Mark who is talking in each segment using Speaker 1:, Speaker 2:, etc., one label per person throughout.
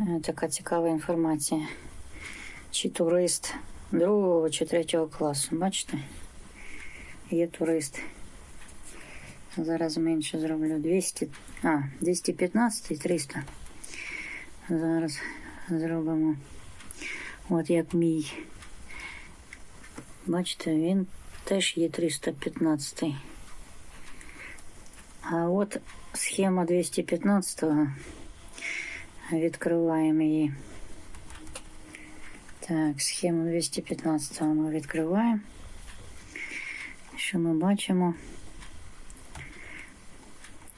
Speaker 1: Е, Така цікава інформація. Чи турист другого чи третього класу. Бачите? Є турист. Зараз менше зроблю 200. А, 215 і 300. Зараз зробимо. От як мій. Бачите, він теж є 315. А от схема 215 Відкриваємо її. Так, схему 215 ми відкриваємо. Що ми бачимо?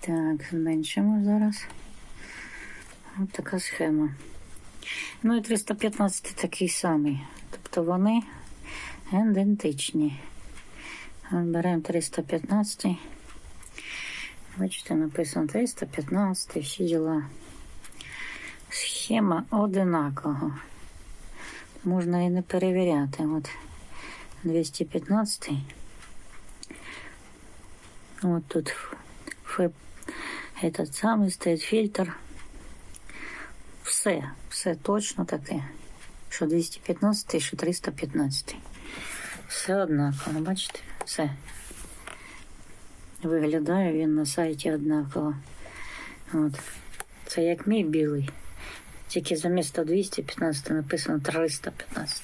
Speaker 1: Так, зменшимо зараз. Ось така схема. Ну і 315 такий самий. Тобто вони ідентичні. Беремо 315. Бачите, написано 315, всі діла. Схема одинакова. Можна і не перевіряти. От 215. От тут ф, этот самий стоїть фільтр. Все, все точно таке. Що 215, що 315. Все однаково, бачите? Все. Виглядає він на сайті однаково. От. Це як мій білий. Тільки замість 215 написано 315.